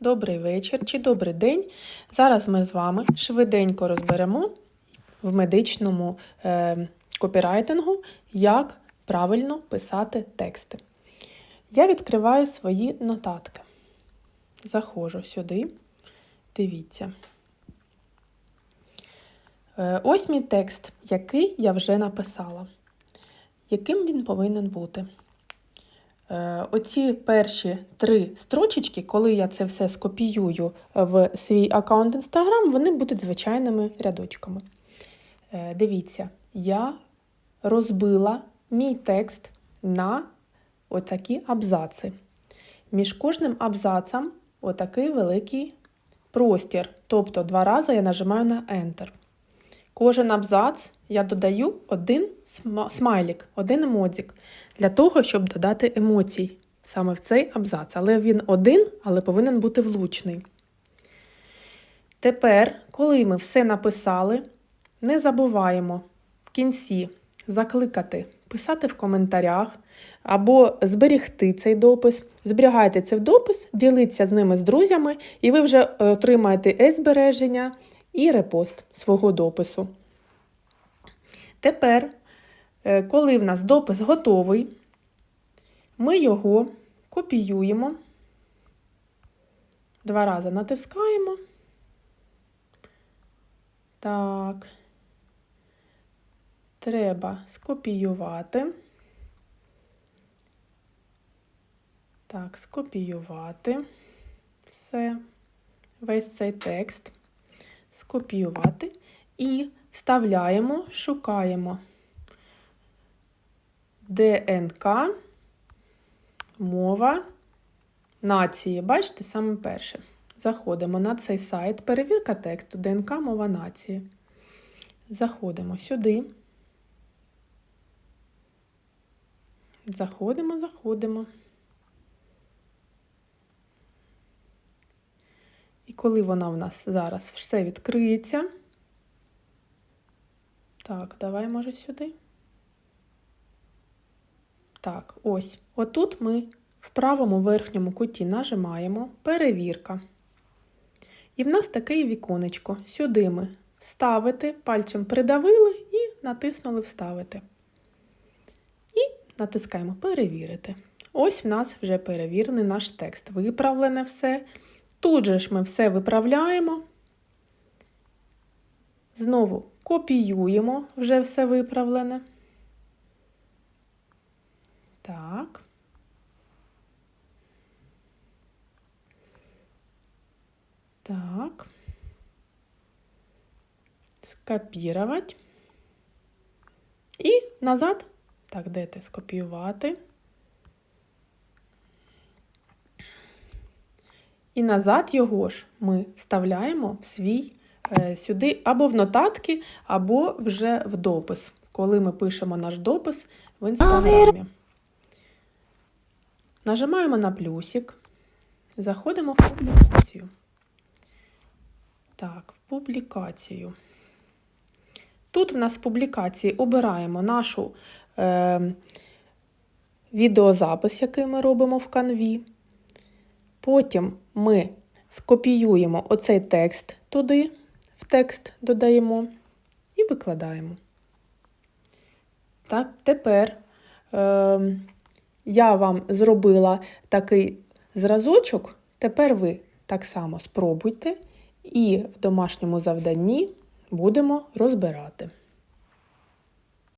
Добрий вечір чи добрий день. Зараз ми з вами швиденько розберемо в медичному е, копірайтингу, як правильно писати тексти. Я відкриваю свої нотатки. Заходжу сюди. Дивіться. Е, ось мій текст, який я вже написала. Яким він повинен бути? Е, Оці перші три строчечки, коли я це все скопіюю в свій аккаунт Instagram, вони будуть звичайними рядочками. Е, Дивіться, я розбила мій текст на отакі абзаци. Між кожним абзацем отакий великий простір. Тобто два рази я нажимаю на Enter. Кожен абзац я додаю один сма- смайлік, один емодзик для того, щоб додати емоцій саме в цей абзац. Але він один, але повинен бути влучний. Тепер, коли ми все написали, не забуваємо в кінці закликати писати в коментарях або зберігти цей допис. Зберігайте цей допис, діліться з ними з друзями, і ви вже е, отримаєте і збереження і репост свого допису. Тепер, е, коли в нас допис готовий, ми його копіюємо, два рази натискаємо. Так. Треба скопіювати. Так, скопіювати все, весь цей текст. Скопіювати і вставляємо, шукаємо ДНК, мова, нації. Бачите, саме перше. Заходимо на цей сайт, перевірка тексту, ДНК, мова нації. Заходимо сюди. Заходимо, заходимо. Коли вона в нас зараз все відкриється. Так, давай, може, сюди. Так, ось. Отут ми в правому верхньому куті нажимаємо перевірка. І в нас таке віконечко. Сюди ми вставити, пальцем придавили і натиснули Вставити. І натискаємо Перевірити. Ось в нас вже перевірений наш текст. Виправлене все. Тут же ж ми все виправляємо. Знову копіюємо вже все виправлене. Так. Так. Скопірувати. І назад. Так, де ти скопіювати? І назад його ж ми вставляємо в свій е, сюди або в нотатки, або вже в допис, коли ми пишемо наш допис в інстаграмі. Нажимаємо на плюсик, заходимо в публікацію. Так, в публікацію. Тут в нас в публікації обираємо нашу е, відеозапис, який ми робимо в канві. Потім ми скопіюємо оцей текст туди, в текст додаємо і викладаємо. Так, тепер е, я вам зробила такий зразочок, тепер ви так само спробуйте і в домашньому завданні будемо розбирати.